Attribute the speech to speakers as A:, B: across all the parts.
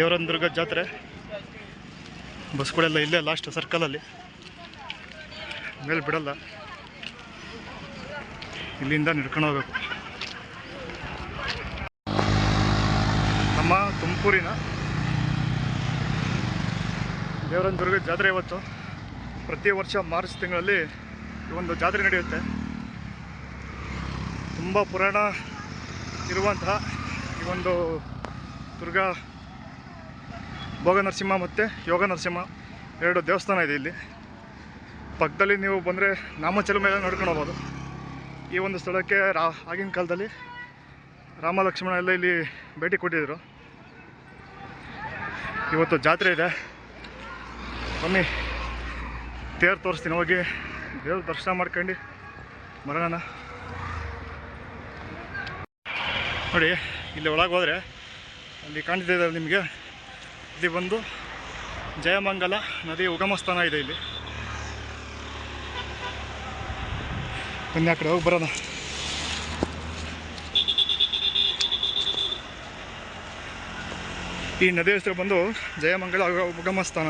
A: ದೇವರನ ದುರ್ಗ ಜಾತ್ರೆ. ಬಸ್ಗಳೆಲ್ಲ ಇಲ್ಲೇ ಲಾಸ್ಟ್ ಸರ್ಕಲಲ್ಲಿ ಮೇಲೆ ಬಿಡಲ್ಲ. ಇಲ್ಲಿಂದ ನಡ್ಕೊಂಡು ಹೋಗ್ಬೇಕು. ನಮ್ಮ ತುಮಕೂರಿನ ದೇವರನ ದುರ್ಗ ಜಾತ್ರೆ ಇವತ್ತು. ಪ್ರತಿ ವರ್ಷ ಮಾರ್ಚ್ ತಿಂಗಳಲ್ಲಿ ಈ ಒಂದು ಜಾತ್ರೆ ನಡೆಯುತ್ತೆ. ತುಂಬ ಪುರಾಣ ಇರುವಂತಹ ಈ ಒಂದು ದುರ್ಗಾ ಭೋಗ ನರಸಿಂಹ ಮತ್ತು ಯೋಗ ನರಸಿಂಹ ಎರಡು ದೇವಸ್ಥಾನ ಇದೆ ಇಲ್ಲಿ. ಪಕ್ಕದಲ್ಲಿ ನೀವು ಬಂದರೆ ನಾಮಚಲ ಮೇಲೆ ನೋಡ್ಕೊಂಡು ಹೋಗ್ಬೋದು. ಈ ಒಂದು ಸ್ಥಳಕ್ಕೆ ರಾ, ಆಗಿನ ಕಾಲದಲ್ಲಿ ರಾಮ ಲಕ್ಷ್ಮಣ ಎಲ್ಲ ಇಲ್ಲಿ ಭೇಟಿ ಕೊಟ್ಟಿದ್ದರು ಇವತ್ತು ಜಾತ್ರೆ ಇದೆ. ಬನ್ನಿ, ತೇರು ತೋರಿಸ್ತೀನಿ. ಹೋಗಿ ದೇವ್ರ ದರ್ಶನ ಮಾಡ್ಕೊಂಡು ಬರೋಣ. ನೋಡಿ, ಇಲ್ಲಿ ಒಳಗೆ ಹೋದರೆ ಅಲ್ಲಿ ಕಾಣ್ತಿದ್ದಾರೆ ನಿಮಗೆ. ಇಲ್ಲಿ ಬಂದು ಜಯಮಂಗಲ ನದಿ ಉಗಮ ಸ್ಥಾನ ಇದೆ ಇಲ್ಲಿ. ಬನ್ನಿ ಆ ಕಡೆ ಹೋಗಿ ಬರೋಣ. ಈ ನದಿ ಹೆಸರು ಬಂದು ಜಯಮಂಗಲ ಉಗ- ಉಗಮ ಸ್ಥಾನ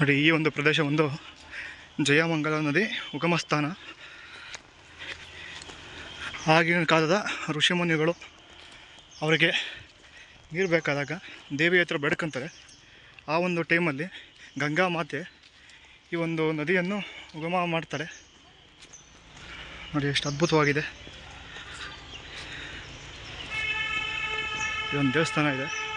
A: ನೋಡಿ ಈ ಒಂದು ಪ್ರದೇಶ ಒಂದು ಜಯಮಂಗಲ ನದಿ ಉಗಮಸ್ಥಾನ. ಆಗಿನ ಕಾಲದ ಋಷಿಮುನಿಗಳು ಅವರಿಗೆ ನೀರು ಬೇಕಾದಾಗ ದೇವಿ ಹತ್ರ ಬೆಡ್ಕೊಂತಾರೆ. ಆ ಒಂದು ಟೈಮಲ್ಲಿ ಗಂಗಾ ಮಾತೆ ಈ ಒಂದು ನದಿಯನ್ನು ಉಗಮ ಮಾಡ್ತಾರೆ. ನೋಡಿ, ಎಷ್ಟು ಅದ್ಭುತವಾಗಿದೆ. ಇದೊಂದು ದೇವಸ್ಥಾನ ಇದೆ.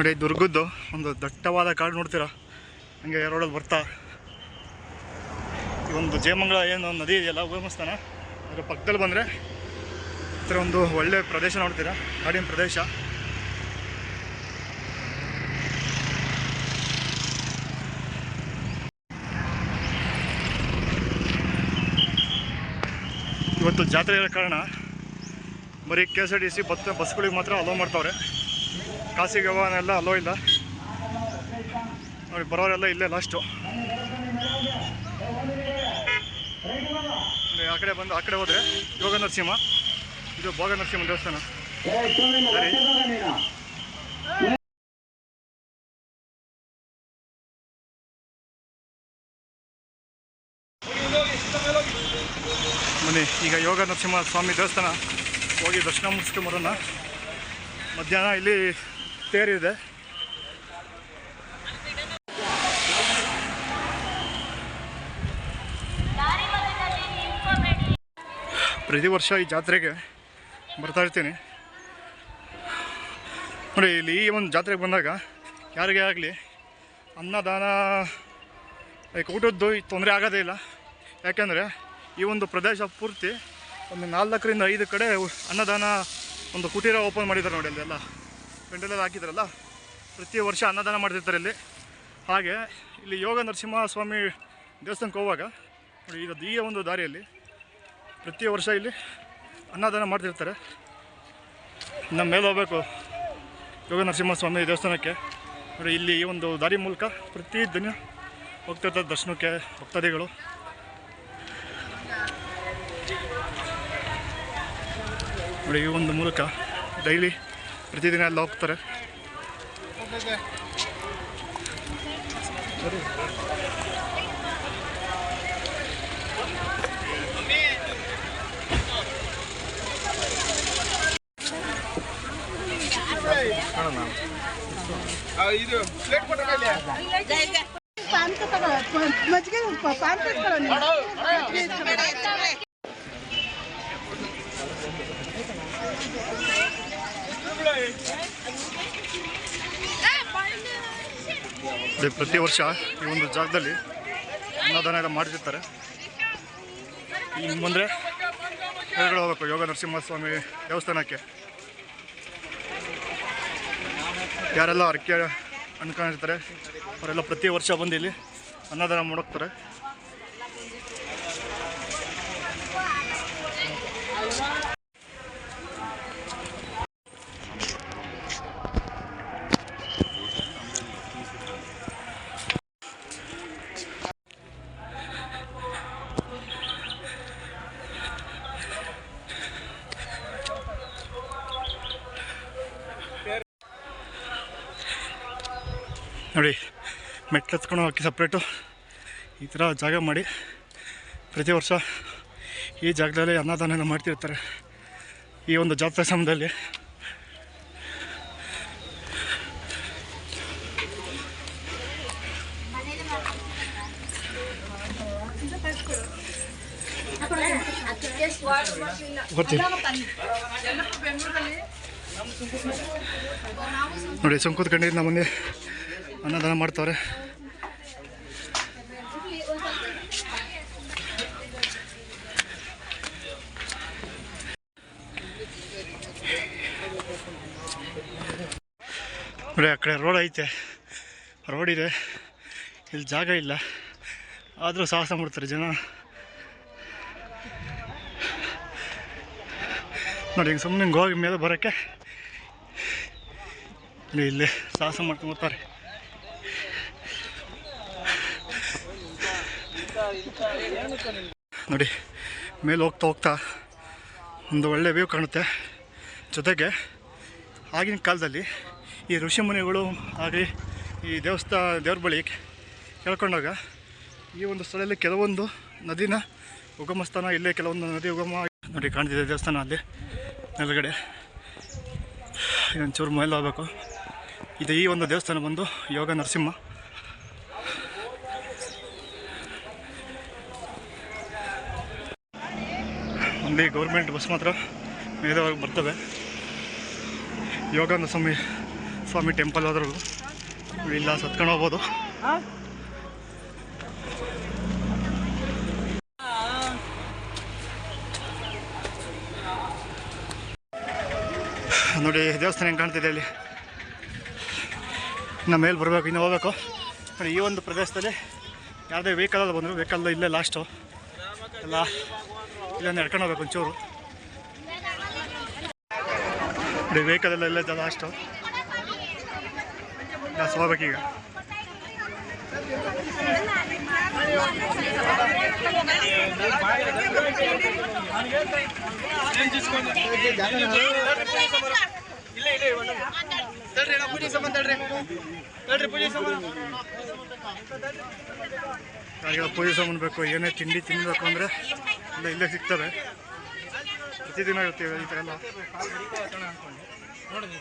A: ನೋಡಿ, ದುರ್ಗದ್ದು ಒಂದು ದಟ್ಟವಾದ ಕಾಡು ನೋಡ್ತೀರಾ? ಹಂಗೆ ರೋಡಲ್ಲಿ ಬರ್ತಾ. ಈ ಒಂದು ಜಯಮಂಗಳ ಏನು ನದಿ ಇದೆಯಲ್ಲ ಉಗಮಸ್ಥಾನ ಅದರ ಪಕ್ಕದಲ್ಲಿ ಬಂದರೆ ಈ ಒಂದು ಒಳ್ಳೆ ಪ್ರದೇಶ ನೋಡ್ತೀರಾ? ಕಾಡಿನ ಪ್ರದೇಶ. ಇವತ್ತು ಜಾತ್ರೆ ಇರೋ ಕಾರಣ ಬರೀ K S R T C bus, ಬಸ್ಗಳಿಗೆ ಮಾತ್ರ ಅಲೋ ಮಾಡ್ತಾವ್ರೆ. ಖಾಸಗಿ ವಾಹನ ಅಲ್ಲೋ ಇಲ್ಲ. ನೋಡಿ, ಬರೋರೆಲ್ಲ ಇಲ್ಲೇ ಲಾಸ್ಟು ಆ ಕಡೆ ಬಂದು, ಆ ಕಡೆ ಹೋದರೆ ಯೋಗ ನರಸಿಂಹ. ಇದು ಭೋಗ ನರಸಿಂಹ ದೇವಸ್ಥಾನ. ಸರಿ. ಬನ್ನಿ, ಈಗ ಯೋಗ ನರಸಿಂಹ ಸ್ವಾಮಿ ದೇವಸ್ಥಾನ ಹೋಗಿ ದರ್ಶನ ಮುಗಿಸ್ಕೊಂಬರೋಣ ಮಧ್ಯಾಹ್ನ ಇಲ್ಲಿ ತೇರಿದೆ ಪ್ರತಿ ವರ್ಷ ಈ ಜಾತ್ರೆಗೆ ಬರ್ತಾ ಇರ್ತೀನಿ. ನೋಡಿ, ಇಲ್ಲಿ ಈ ಒಂದು ಜಾತ್ರೆಗೆ ಬಂದಾಗ ಯಾರಿಗೇ ಆಗಲಿ ಅನ್ನದಾನ ಲೈಕ್ ಊಟದ್ದು ತೊಂದರೆ ಆಗೋದೇ ಇಲ್ಲ. ಯಾಕೆಂದರೆ ಈ ಒಂದು ಪ್ರದೇಶ ಪೂರ್ತಿ ಒಂದು ನಾಲ್ಕರಿಂದ ಐದು ಕಡೆ ಅನ್ನದಾನ ಒಂದು ಕುಟೀರ ಓಪನ್ ಮಾಡಿದ್ದಾರೆ ನೋಡಿ ಅಲ್ಲೆಲ್ಲ ಪೆಂಡಲೆಲ್ಲ ಹಾಕಿದ್ರಲ್ಲ, ಪ್ರತಿ ವರ್ಷ ಅನ್ನದಾನ ಮಾಡ್ತಿರ್ತಾರೆ ಇಲ್ಲಿ. ಹಾಗೆ ಇಲ್ಲಿ ಯೋಗ ನರಸಿಂಹ ಸ್ವಾಮಿ ದೇವಸ್ಥಾನಕ್ಕೆ ಹೋಗುವಾಗ, ನೋಡಿ ಇದು ಈ ಒಂದು ದಾರಿಯಲ್ಲಿ ಪ್ರತಿ ವರ್ಷ ಇಲ್ಲಿ ಅನ್ನದಾನ ಮಾಡ್ತಿರ್ತಾರೆ. ನಮ್ಮ ಮೇಲೆ ಹೋಗ್ಬೇಕು ಯೋಗ ನರಸಿಂಹ ಸ್ವಾಮಿ ದೇವಸ್ಥಾನಕ್ಕೆ. ನೋಡಿ ಇಲ್ಲಿ ಈ ಒಂದು ದಾರಿ ಮೂಲಕ ಪ್ರತಿ ದಿನ ಹೋಗ್ತಿರ್ತಾರೆ ದರ್ಶನಕ್ಕೆ ಭಕ್ತಾದಿಗಳು. ನೋಡಿ ಈ ಒಂದು ಮೂಲಕ ಡೈಲಿ ಪ್ರತಿದಿನ ಅಲ್ಲಿ ಹೋಗ್ತಾರೆ.
B: ಪಾನ್ ಪಾನ್
A: ಪ್ರತಿ ವರ್ಷ ಈ ಒಂದು ಜಾಗದಲ್ಲಿ ಅನ್ನದಾನ ಎಲ್ಲ ಮಾಡ್ತಿರ್ತಾರೆ ಇನ್ನು ಮುಂದೆ ಯೋಗ ನರಸಿಂಹಸ್ವಾಮಿ ದೇವಸ್ಥಾನಕ್ಕೆ. ಯಾರೆಲ್ಲ ಅರ್ಕೆ ಅನ್ಕೊಂಡಿರ್ತಾರೆ, ಅವರೆಲ್ಲ ಪ್ರತಿ ವರ್ಷ ಬಂದು ಇಲ್ಲಿ ಅನ್ನದಾನ ಮಾಡೋಗ್ತಾರೆ ನೋಡಿ ಮೆಟ್ಲು ಹತ್ಕೊಂಡು ಹಾಕಿ ಸಪ್ರೇಟು ಈ ಥರ ಜಾಗ ಮಾಡಿ ಪ್ರತಿ ವರ್ಷ ಈ ಜಾಗದಲ್ಲಿ ಅನ್ನದಾನ ಮಾಡ್ತಿರ್ತಾರೆ. ಈ ಒಂದು ಜಾತ್ರಾ ಸಮಯದಲ್ಲಿ. ನೋಡಿ ಸುಮ್ಕೂತ್ ಕಂಡಿದ್ದು ನಮ್ಮ ಮುಂದೆ ಅನ್ನದಾನ ಮಾಡ್ತವ್ರೆ. ನೋಡಿ ಆ ಕಡೆ ರೋಡ್ ಐತೆ. ರೋಡ್ ಇದೆ. ಇಲ್ಲಿ ಜಾಗ ಇಲ್ಲ. ಆದರೂ ಸಾಹಸ ಮಾಡ್ತಾರೆ ಜನ. ನೋಡಿ, ಹಿಂಗೆ ಸುಮ್ಮನೆ ಹಿಂಗೆ ಹೋಗಿ ಮೇಲೆ ಬರೋಕ್ಕೆ. ಇಲ್ಲಿ ಇಲ್ಲಿ ಸಾಹಸ ಮಾಡ್ಕೊಂಡು ಬರ್ತಾರೆ. ನೋಡಿ, ಮೇಲೆ ಹೋಗ್ತಾ ಹೋಗ್ತಾ ಒಂದು ಒಳ್ಳೆ ವ್ಯೂ ಕಾಣುತ್ತೆ. ಜೊತೆಗೆ ಆಗಿನ ಕಾಲದಲ್ಲಿ ಈ ಋಷಿಮುನಿಗಳು ಆಗಲಿ ಈ ದೇವಸ್ಥಾನ ದೇವ್ರ ಬಳಿ ಕೇಳ್ಕೊಂಡಾಗ ಈ ಒಂದು ಸ್ಥಳದಲ್ಲಿ ಕೆಲವೊಂದು ನದಿನ ಉಗಮ ಸ್ಥಾನ ಇಲ್ಲೇ ಕೆಲವೊಂದು ನದಿ ಉಗಮ ನೋಡಿ ಕಾಣ್ತಿದೆ ದೇವಸ್ಥಾನ ಅಲ್ಲಿ. ನೆಲಗಡೆ ಇನ್ನೊಂಚೂರು ಮೇಲೆ ಹೋಗಬೇಕು ಇದು ಈ ಒಂದು ದೇವಸ್ಥಾನ ಬಂದು ಯೋಗ ನರಸಿಂಹ. ಅಲ್ಲಿ ಗೌರ್ಮೆಂಟ್ ಬಸ್ ಮಾತ್ರ ಮೇಧವಾಗಿ ಬರ್ತವೆ ಯೋಗಾನಂದ ಸ್ವಾಮಿ ಸ್ವಾಮಿ ಟೆಂಪಲ್ ಆದರೂ ಇಲ್ಲ ಸತ್ಕೊಂಡು ಹೋಗ್ಬೋದು. ನೋಡಿ, ದೇವಸ್ಥಾನ ಹೆಂಗೆ ಕಾಣ್ತಿದೆ ಇಲ್ಲಿ ನಮ್ಮ ಮೇಲೆ ಬರಬೇಕು, ಇನ್ನು ಹೋಗ್ಬೇಕು. ಈ ಒಂದು ಪ್ರದೇಶದಲ್ಲಿ ಯಾವುದೇ ವೆಹಿಕಲಲ್ಲಿ ಬಂದರು ವೆಹಿಕಲ್ ಇಲ್ಲೇ ಲಾಸ್ಟು ಎಲ್ಲ ಇಲ್ಲೊಂದು ನಡ್ಕೊಂಡು ಹೋಗ್ಬೇಕು ಒಂಚೂರು. ನೋಡಿ ವೆಹಿಕಲ್ ಎಲ್ಲ ಇಲ್ಲೇ ಅಷ್ಟು ಜಾಸ್ತಿ ಹೋಗ್ಬೇಕೀಗ ಹಾಗೆ ಪೂಜೆ ಸಾಮಾನು ಬೇಕು ಏನೇ ತಿಂಡಿ ತಿನ್ನಬೇಕು ಅಂದರೆ ಇಲ್ಲ ಇಲ್ಲೇ ಸಿಗ್ತವೆ. ಪ್ರತಿದಿನ ಇರ್ತೀವಿ ಈ ಥರ ಎಲ್ಲ.
C: ಗೋವಿಂದ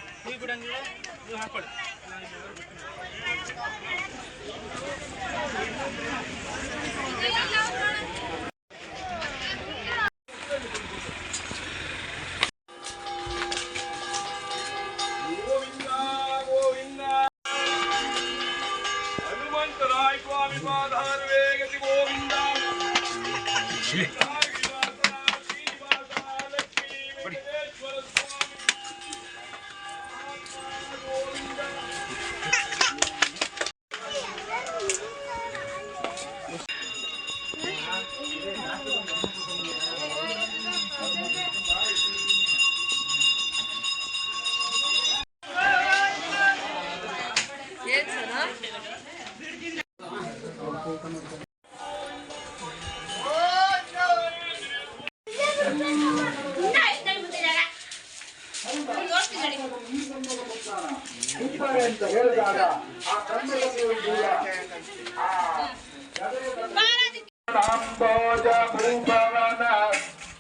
C: ಅಂಬೋಜ ಭೂಭವನ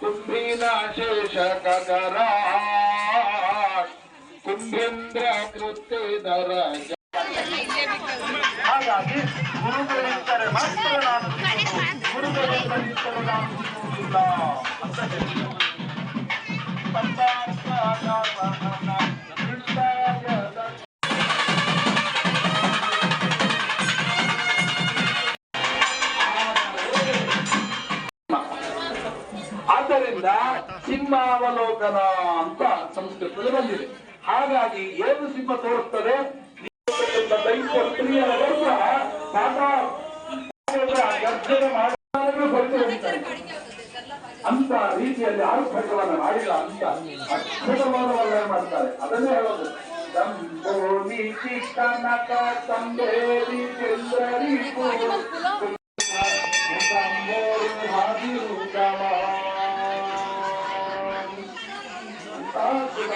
C: ಕುಂಭಿನ ಶೇಷಕರ ಕುಂಭೇಂದ್ರ ಕೃತ್ಯಧರ ಹಾಗಾಗಿ ಗುರುಗಳಿದ್ದರೆ ಮಾತ್ರ ನಾನು ಗುರುಗಳಿಲ್ಲದಿದ್ದರೆ ನಾನು ಸಿಗುವುದಿಲ್ಲ ಅಂತ ಹೇಳಿ ಆದ್ದರಿಂದ ಸಿಂಹಾವಲೋಕನ ಅಂತ ಸಂಸ್ಕೃತದಲ್ಲಿ ಬಂದಿದೆ. ಹಾಗಾಗಿ ಏನು ಸಿಂಹ ತೋರಿಸ್ತದೆ ಅಂತ ರೀತಿಯಲ್ಲಿ ಆರ್ಭಟವನ್ನು ಮಾಡಿಲ್ಲ ಅಂತ ಅದ್ಭುತವಾದ ವರ್ಣನೆ ಮಾಡ್ತಾರೆ. ಅದನ್ನೇ ಹೇಳೋದು. ನೀತಿ ಕನಕ ತಂಬೇರಿ ಚಂದ್ರರಿಪು ಸಂಬೋರು ಹಾದಿರು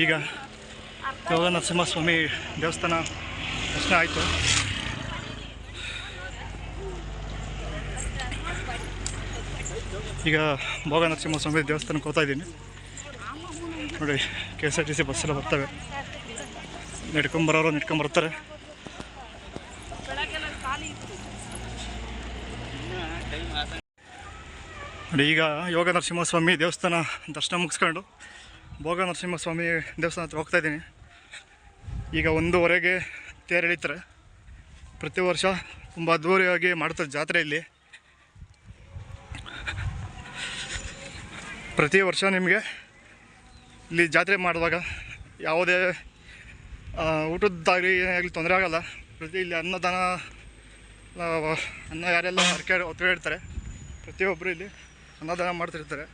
A: ಈಗ ಯೋಗ ನರಸಿಂಹಸ್ವಾಮಿ ದೇವಸ್ಥಾನ ದರ್ಶನ ಆಯಿತು. ಈಗ ಭೋಗ ನರಸಿಂಹಸ್ವಾಮಿ ದೇವಸ್ಥಾನಕ್ಕೆ ಹೋಗ್ತಾ ಇದ್ದೀನಿ. ನೋಡಿ K S R T C ಬಸ್ಸೆಲ್ಲ ಬರ್ತವೆ. ನಡ್ಕೊಂಬರೋರು ನಡ್ಕೊಂಬರ್ತಾರೆ. ನೋಡಿ, ಈಗ ಯೋಗ ನರಸಿಂಹಸ್ವಾಮಿ ದೇವಸ್ಥಾನ ದರ್ಶನ ಮುಗಿಸ್ಕೊಂಡು ಭೋಗ ನರಸಿಂಹಸ್ವಾಮಿ ದೇವಸ್ಥಾನ ಹತ್ರ ಹೋಗ್ತಾ ಇದ್ದೀನಿ. ಈಗ ಒಂದೂವರೆಗೆ ತೇರು ಎಳಿತಾರೆ. ಪ್ರತಿ ವರ್ಷ ತುಂಬ ಅದ್ಧೂರಿಯಾಗಿ ಮಾಡ್ತಾರೆ ಜಾತ್ರೆಯಲ್ಲಿ. ಪ್ರತಿ ವರ್ಷ ನಿಮಗೆ ಇಲ್ಲಿ ಜಾತ್ರೆ ಮಾಡುವಾಗ ಯಾವುದೇ ಊಟದ್ದಾಗಲಿ ಏನಾಗಲಿ ತೊಂದರೆ ಆಗೋಲ್ಲ. ಪ್ರತಿ ಇಲ್ಲಿ ಅನ್ನದಾನ ಅನ್ನ ಯಾರೆಲ್ಲ ಹರಕೆ ಒತ್ತಡ ಇಡ್ತಾರೆ ಪ್ರತಿಯೊಬ್ಬರು ಇಲ್ಲಿ ಅನ್ನದಾನ ಮಾಡ್ತಿರ್ತಾರೆ.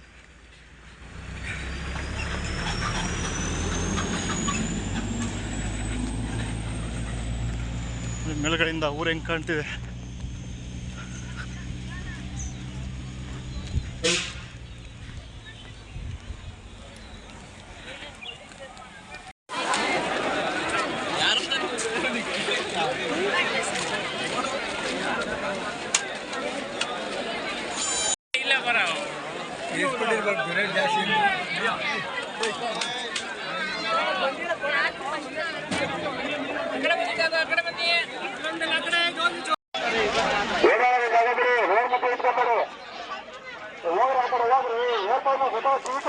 A: ಮೇಲ್ಗಡೆಯಿಂದ ಊರು ಹೆಂಗೆ ಕಾಣ್ತಿದೆ ಯಾರೆಲ್ಲ ತಿಂತಾರೆ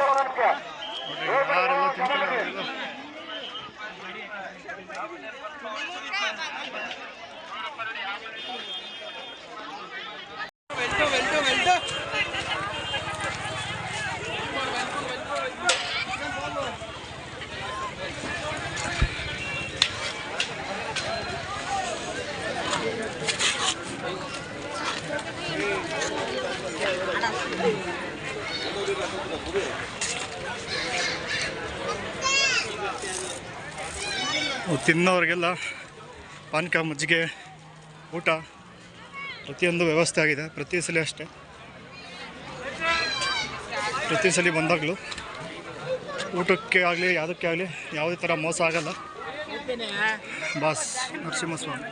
A: ಅವರೆಲ್ಲ
D: ತಿನ್ನೋರಿಗೆಲ್ಲ ಪಾನಕ ಮಜ್ಜಿಗೆ, ಊಟ ಪ್ರತಿಯೊಂದು ವ್ಯವಸ್ಥೆ ಆಗಿದೆ. ಪ್ರತಿ ಸಲ ಅಷ್ಟೇ. ಪ್ರತಿ ಸಲ ಬಂದಾಗಲೂ ಊಟಕ್ಕೆ ಆಗಲಿ, ಯಾವುದಕ್ಕೆ ಆಗಲಿ ಯಾವುದೇ ಥರ ಮೋಸ ಆಗಲ್ಲ. ಬಾಸ್ ನರಸಿಂಹಸ್ವಾಮಿ.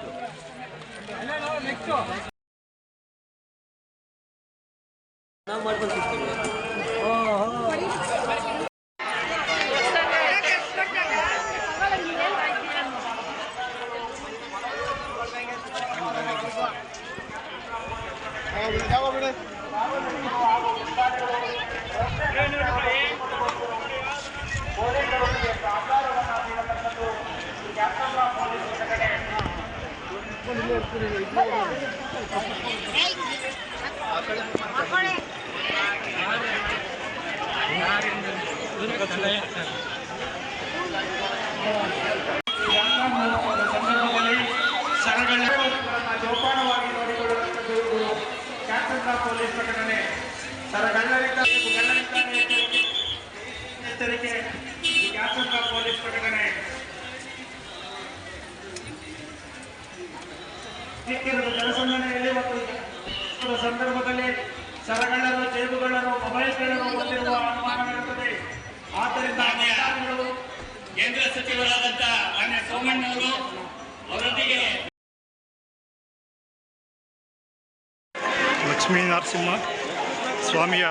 E: ಸಿಕ್ಕಿರುವ ಜನಸಂದಣಿಯಲ್ಲಿ ಮತ್ತು ಸಂದರ್ಭದಲ್ಲಿ ಸರಗಳನ್ನು ಜೇಬುಗಳನ್ನು ಮೊಬೈಲ್ಗಳನ್ನು ಹೊಂದಿರುವ ಅನುಮಾನವಿರುತ್ತದೆ ಆದ್ದರಿಂದ
A: ಕೇಂದ್ರ ಸಚಿವರಾದಂತ ಮಾನ್ಯ ಸೋಮಣ್ಣವರು ಅವರೊಂದಿಗೆ
D: ಲಕ್ಷ್ಮೀ ನರಸಿಂಹ ಸ್ವಾಮಿಯ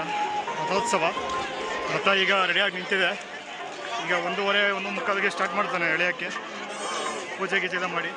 D: ರಥೋತ್ಸವ. ರಥ ಈಗ ರೆಡಿಯಾಗಿ ನಿಂತಿದೆ. ಈಗ ಒಂದೂವರೆ ಒಂದು ಮುಕ್ಕಾಲಿಗೆ ಸ್ಟಾರ್ಟ್ ಮಾಡ್ತಾನೆ ಎಳೆಯೋಕ್ಕೆ. ಪೂಜೆ ಗೀಜೆ ಎಲ್ಲ ಮಾಡಿ.